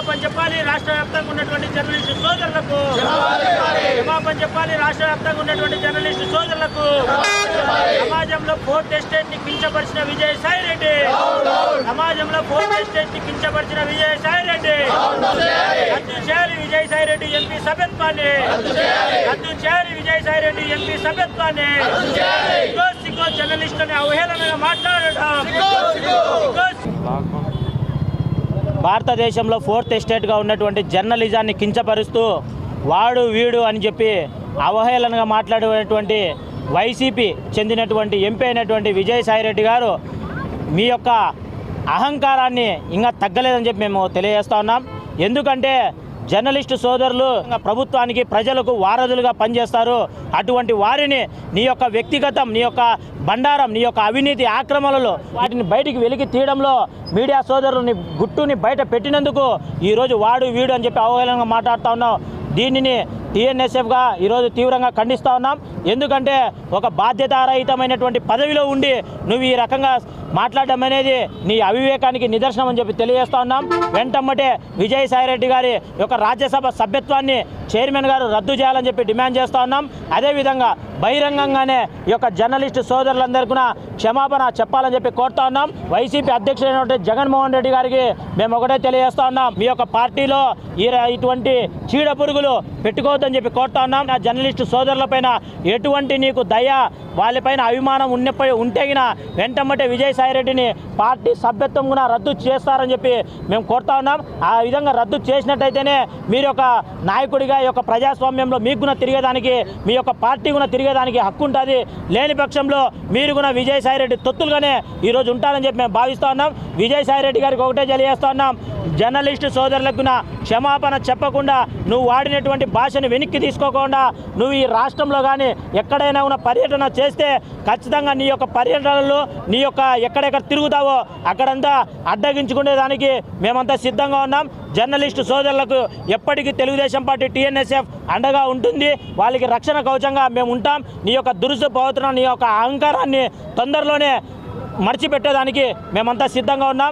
క్షమాపణ చెప్పాలి. రాష్ట్ర వ్యాప్తంగా ఉన్నటువంటి జర్నలిస్టు సోదరులకు. క్షమాపణ చెప్పాలి. రాష్ట్ర వ్యాప్తంగా ఉన్నటువంటి జర్నలిస్టు సోదరులకు. సమాజంలో ఫోర్త్ ఎస్టేట్ని కించపరిచిన విజయసాయి రెడ్డి. సమాజంలో ఫోర్త్ ఎస్టేట్ని కించపరిచిన విజయసాయి రెడ్డి. రద్దు చేయాలి విజయసాయి రెడ్డి ఎంపీ సభ్యత్వాన్ని. రద్దు చేయాలి విజయసాయి రెడ్డి ఎంపీ సభ్యత్వాన్ని. సిగ్గో సిగ్గో జర్నలిస్టుని అవహేళనగా మాట్లాడటం. భారతదేశంలో ఫోర్త్ ఎస్టేట్గా ఉన్నటువంటి జర్నలిజాన్ని కించపరుస్తూ వాడు వీడు అని చెప్పి అవహేళనగా మాట్లాడేటువంటి వైసీపీ చెందినటువంటి ఎంపీ అయినటువంటి విజయసాయిరెడ్డి గారు మీ యొక్క అహంకారాన్ని ఇంకా తగ్గలేదని చెప్పి మేము తెలియజేస్తా ఉన్నాం. ఎందుకంటే జర్నలిస్టు సోదరులు ప్రభుత్వానికి ప్రజలకు వారధులుగా పనిచేస్తారు. అటువంటి వారిని నీ యొక్క వ్యక్తిగతం నీ యొక్క బండారం నీ యొక్క అవినీతి ఆక్రమణలు వాటిని బయటికి వెలికి తీయడంలో మీడియా సోదరుని గుట్టుని బయట పెట్టినందుకు ఈరోజు వాడు వీడు అని చెప్పి అవహేళనగా మాట్లాడుతూ ఉన్నావు దీనిని టీఎన్ఎస్ఎఫ్గా ఈరోజు తీవ్రంగా ఖండిస్తూ ఉన్నాం. ఎందుకంటే ఒక బాధ్యతారహితమైనటువంటి పదవిలో ఉండి నువ్వు ఈ రకంగా మాట్లాడడం అనేది నీ అవివేకానికి నిదర్శనం అని చెప్పి తెలియజేస్తా ఉన్నాం. వెంటమ్మటే విజయసాయిరెడ్డి గారి యొక్క రాజ్యసభ సభ్యత్వాన్ని చైర్మన్ గారు రద్దు చేయాలని చెప్పి డిమాండ్ చేస్తూ ఉన్నాం. అదేవిధంగా బహిరంగంగానే ఈ యొక్క జర్నలిస్టు సోదరులందరికీ క్షమాపణ చెప్పాలని చెప్పి కోరుతా ఉన్నాం. వైసీపీ అధ్యక్షుడైనటువంటి జగన్మోహన్ రెడ్డి గారికి మేము ఒకటే తెలియజేస్తా ఉన్నాం. మీ యొక్క పార్టీలో ఈ ఇటువంటి చీడ పురుగులు పెట్టుకోవద్దని చెప్పి కోరుతా ఉన్నాం. నా జర్నలిస్టు సోదరులపైన ఎటువంటి నీకు దయ వాళ్ళపైన అభిమానం ఉన్నప్పటి ఉంటేగిన వెంటమ్మటే విజయసాయిరెడ్డిని పార్టీ సభ్యత్వం కూడా రద్దు చేస్తారని చెప్పి మేము కోరుతా ఉన్నాం. ఆ విధంగా రద్దు చేసినట్టయితేనే మీరు ఒక నాయకుడిగా ఈ యొక్క ప్రజాస్వామ్యంలో మీకు కూడా తిరిగేదానికి మీ యొక్క పార్టీ కూడా తిరిగేదానికి హక్కు ఉంటుంది. లేని పక్షంలో మీరు కూడా విజయసాయిరెడ్డి తొత్తులుగానే ఈరోజు ఉంటారని చెప్పి మేము భావిస్తూ ఉన్నాం. విజయసాయిరెడ్డి గారికి ఒకటే తెలియజేస్తా ఉన్నాం. జర్నలిస్టు సోదరులకు నా క్షమాపణ చెప్పకుండా నువ్వు వాడినటువంటి భాషను వెనక్కి తీసుకోకుండా నువ్వు ఈ రాష్ట్రంలో కానీ ఎక్కడైనా ఉన్న పర్యటన చేస్తే ఖచ్చితంగా నీ యొక్క పర్యటనలు నీ యొక్క ఎక్కడెక్కడ తిరుగుతావో అక్కడంతా అడ్డగించుకునేదానికి మేమంతా సిద్ధంగా ఉన్నాం. జర్నలిస్టు సోదరులకు ఎప్పటికీ తెలుగుదేశం పార్టీ టీఎన్ఎస్ఎఫ్ అండగా ఉంటుంది. వాళ్ళకి రక్షణ కవచంగా మేము ఉంటాం. నీ యొక్క దురుసు ప్రవర్తన నీ యొక్క అహంకారాన్ని తొందరలోనే మర్చిపెట్టేదానికి మేమంతా సిద్ధంగా ఉన్నాం.